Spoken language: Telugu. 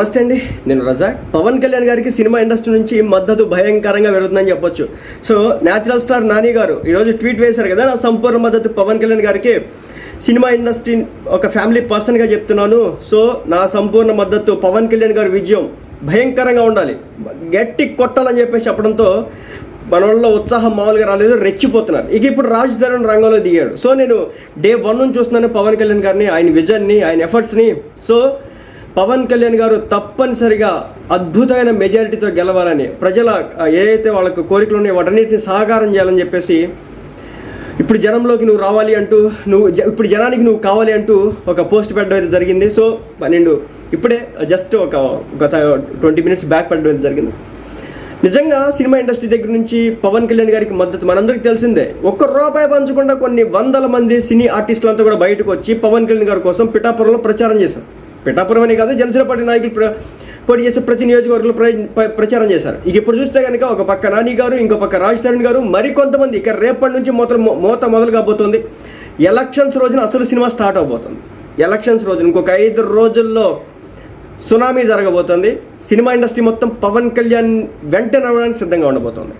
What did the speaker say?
నమస్తే అండి నేను రజాక్. పవన్ కళ్యాణ్ గారికి సినిమా ఇండస్ట్రీ నుంచి మద్దతు భయంకరంగా పెరుగుతుందని చెప్పొచ్చు. సో న్యాచురల్ స్టార్ నాని గారు ఈరోజు ట్వీట్ వేశారు కదా నా సంపూర్ణ మద్దతు పవన్ కళ్యాణ్ గారికి. సినిమా ఇండస్ట్రీ ఒక ఫ్యామిలీ పర్సన్గా చెప్తున్నాను. సో నా సంపూర్ణ మద్దతు పవన్ కళ్యాణ్ గారి విజయం భయంకరంగా ఉండాలి. గట్టి కొట్టాలని చెప్పేసి చెప్పడంతో మన వాళ్ళలో ఉత్సాహం మామూలుగా రాలేదు రెచ్చిపోతున్నారు. ఇక ఇప్పుడు రాజ్ తరుణ్ రంగంలో దిగాడు. సో నేను డే వన్ నుంచి చూస్తున్నాను పవన్ కళ్యాణ్ గారిని ఆయన విజన్ని ఆయన ఎఫర్ట్స్ని సో పవన్ కళ్యాణ్ గారు తప్పనిసరిగా అద్భుతమైన మెజారిటీతో గెలవాలని ప్రజల ఏదైతే వాళ్ళకు కోరికలు ఉన్నాయో వాటన్నిటిని సహకారం చేయాలని చెప్పేసి ఇప్పుడు జనంలోకి నువ్వు రావాలి అంటూ నువ్వు జ- ఇప్పుడు జనానికి నువ్వు కావాలి అంటూ ఒక పోస్ట్ పెట్టడం అయితే జరిగింది. సో పన్నెండు ఇప్పుడే జస్ట్ ఒక గత ట్వంటీ మినిట్స్ బ్యాక్ పెట్టడం అయితే జరిగింది. నిజంగా సినిమా ఇండస్ట్రీ దగ్గర నుంచి పవన్ కళ్యాణ్ గారికి మద్దతు మనందరికీ తెలిసిందే. ఒక్క రూపాయి పంచకుండా కొన్ని వందల మంది సినీ ఆర్టిస్టులంతా కూడా బయటకు వచ్చి పవన్ కళ్యాణ్ గారి కోసం పిఠాపురంలో ప్రచారం చేశారు. పిఠాపురమనే కాదు జనసేన పార్టీ నాయకులు ప్ర- పోటీ చేసే ప్రతి నియోజకవర్గంలో ప్ర- ప్రచారం చేశారు. ఇక ఇప్పుడు చూస్తే కనుక ఒక పక్క నాని గారు ఇంకో పక్క రాజ్ తరుణ్ గారు మరికొంతమంది ఇక రేపటి నుంచి మూత మోత మొదలు కాబోతుంది. ఎలక్షన్స్ రోజున అసలు సినిమా స్టార్ట్ అవబోతుంది. ఎలక్షన్స్ రోజున ఇంకొక ఐదు రోజుల్లో సునామీ జరగబోతోంది. సినిమా ఇండస్ట్రీ మొత్తం పవన్ కళ్యాణ్ వెంట నడవడానికి సిద్ధంగా ఉండబోతోంది.